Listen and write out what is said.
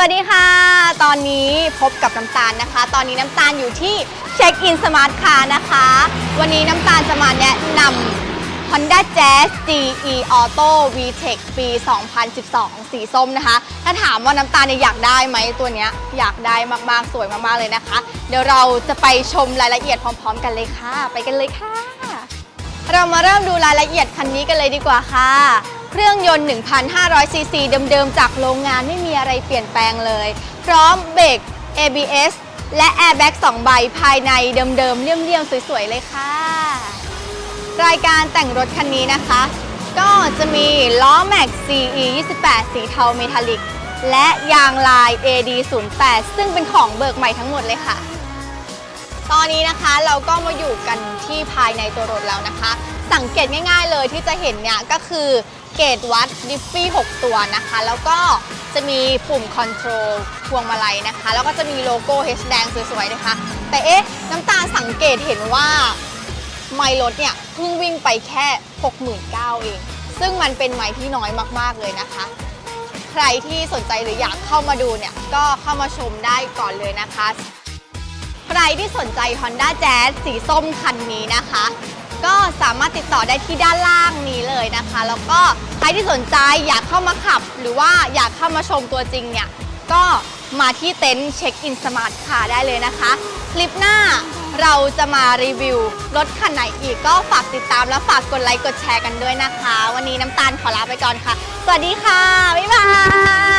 วัสดีค่ะ ตอนนี้พบกับน้ำตาลนะคะ ตอนนี้น้ำตาลอยู่ที่เช็คอินสมาร์ทคาร์นะคะ วันนี้น้ำตาลจะมาแนะนำ Honda Jazz GE Auto VTEC ปี 2012 สีส้มนะคะ ถ้าถามว่าน้ำตาลเนี่ยอยากได้ไหมตัวเนี้ยอยากได้มากๆ สวยมากๆ เลยนะคะ เดี๋ยวเราจะไปชมรายละเอียดพร้อม ๆ กันเลยค่ะ ไปกันเลยค่ะ เรามาเริ่มดูรายละเอียดคันนี้กันเลยดีกว่าค่ะ เครื่องยนต์ 1,500 ซีซีเดิมๆ จากโรงงานไม่มีอะไรเปลี่ยนแปลงเลย พร้อมเบรก ABS และ Airbag 2ใบภายในเดิมๆ เลี่ยมๆ สวยๆ เลยค่ะ รายการแต่งรถคันนี้นะคะ ก็จะมีล้อแม็ก CE 28 สีเทาเมทัลลิก และยางลาย AD 08ซึ่งเป็นของเบิกใหม่ทั้งหมดเลยค่ะ ตอนนี้นะคะเราก็มาอยู่กันที่ภายในตัวรถแล้วนะคะ สังเกตง่ายๆเลยที่จะเห็นเนี่ยก็คือเกจวัดดิฟฟี่ 6 ตัวนะคะ แล้วก็จะมีปุ่มคอนโทรลพวงมาลัยนะคะ แล้วก็จะมีโลโก้ H แดงสวยๆนะคะ แต่เอ๊ะ น้ำตาลสังเกตเห็นว่าไมล์รถเนี่ยเพิ่งวิ่งไปแค่ 69,000เอง ซึ่งมันเป็นไมล์ที่น้อยมากๆเลยนะคะ ใครที่สนใจหรืออยากเข้ามาดูเนี่ย ก็เข้ามาชมได้ก่อนเลยนะคะ ใครที่สนใจ Honda Jazz สีส้มคันนี้นะคะ ก็สามารถติดต่อได้ที่ด้านล่างนี้เลยนะคะ แล้วก็ใครที่สนใจอยากเข้ามาขับ หรือว่าอยากเข้ามาชมตัวจริงเนี่ย ก็มาที่เต็นท์เช็คอินสมาร์ทคาได้เลยนะคะ คลิปหน้าเราจะมารีวิวรถคันไหนอีกก็ฝากติดตามและฝากกดไลค์กดแชร์กันด้วยนะคะ วันนี้น้ำตาลขอลาไปก่อนค่ะ สวัสดีค่ะ บ๊ายบาย